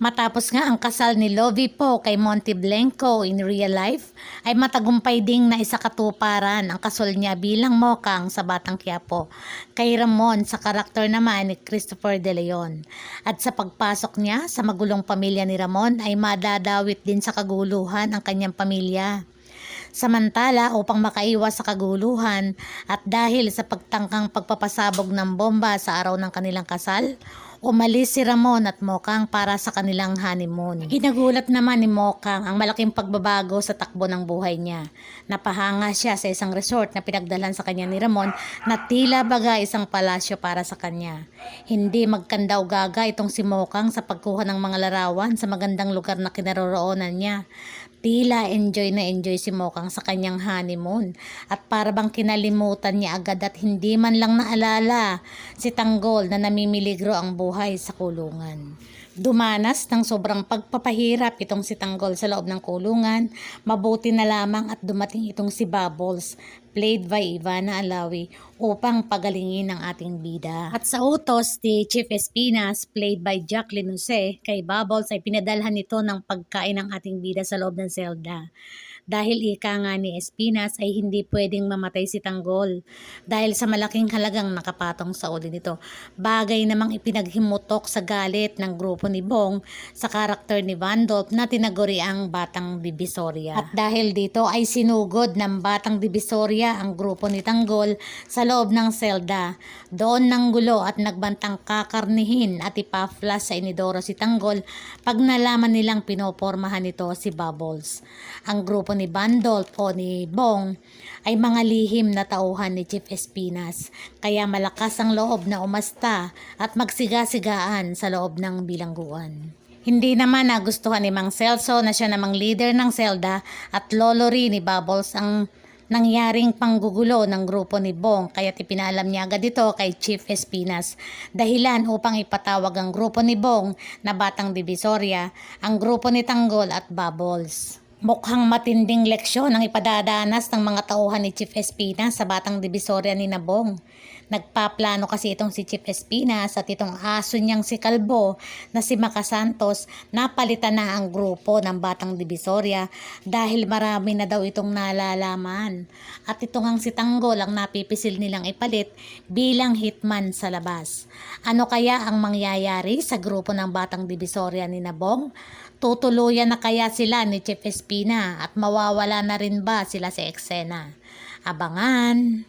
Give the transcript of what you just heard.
Matapos nga ang kasal ni Lovie Po kay Monty Blanco in real life, ay matagumpay ding na isa katuparan ang kasal niya bilang mokang sa Batang Quiapo kay Ramon sa karakter naman ni Christopher De Leon. At sa pagpasok niya sa magulong pamilya ni Ramon ay madadawit din sa kaguluhan ang kanyang pamilya. Samantala upang makaiwas sa kaguluhan at dahil sa pagtangkang pagpapasabog ng bomba sa araw ng kanilang kasal, umalis si Ramon at Mokang para sa kanilang honeymoon. Ginagulat naman ni Mokang ang malaking pagbabago sa takbo ng buhay niya. Napahanga siya sa isang resort na pinagdalan sa kanya ni Ramon na tila baga isang palasyo para sa kanya. Hindi magkandaw gaga itong si Mokang sa pagkuha ng mga larawan sa magandang lugar na kinaroroonan niya. Tila enjoy na enjoy si Mokang sa kanyang honeymoon at para bang kinalimutan niya agad at hindi man lang naalala si Tanggol na namimiligro ang buhay sa kulungan. Dumanas ng sobrang pagpapahirap itong si Tanggol sa loob ng kulungan, mabuti na lamang at dumating itong si Bubbles, played by Ivana Alawi, upang pagalingin ang ating bida. At sa utos ni Chief Espinas, played by Jacqueline Jose, kay Bubbles ay pinadalhan nito ng pagkain ng ating bida sa loob ng selda. Dahil ika nga ni Espinas ay hindi pwedeng mamatay si Tanggol dahil sa malaking halagang nakapatong sa ulo nito. Bagay namang ipinaghimutok sa galit ng grupo ni Bong sa karakter ni Vandolph na tinaguri ang Batang Divisoria. At dahil dito ay sinugod ng Batang Divisoria ang grupo ni Tanggol sa loob ng selda. Doon nang gulo at nagbantang kakarnihin at ipaflas sa inidoro si Tanggol pag nalaman nilang pinopormahan nito si Bubbles. Ang grupo Bandolph o ni Bong ay mga lihim na tauhan ni Chief Espinas kaya malakas ang loob na umasta at magsiga-sigaan sa loob ng bilangguan. Hindi naman nagustuhan ni Mang Celso na siya namang leader ng Zelda at lolo rin ni Bubbles ang nangyaring panggugulo ng grupo ni Bong kaya ipinalam niya agad ito kay Chief Espinas dahilan upang ipatawag ang grupo ni Bong na Batang Divisoria, ang grupo ni Tanggol at Bubbles. Mukhang matinding leksyon ang ipadadanas ng mga tauhan ni Chief Espinas sa Batang Divisoria ni Nabong. Nagpaplano kasi itong si Chief Espinas at itong aso niyang si Kalbo na si Maka Santos napalitan na ang grupo ng Batang Divisoria dahil marami na daw itong nalalaman. At itong ang si Tanggol ang napipisil nilang ipalit bilang hitman sa labas. Ano kaya ang mangyayari sa grupo ng Batang Divisoria ni Nabong? Tutuluyan na kaya sila ni Chief Espina at mawawala na rin ba sila sa eksena? Abangan!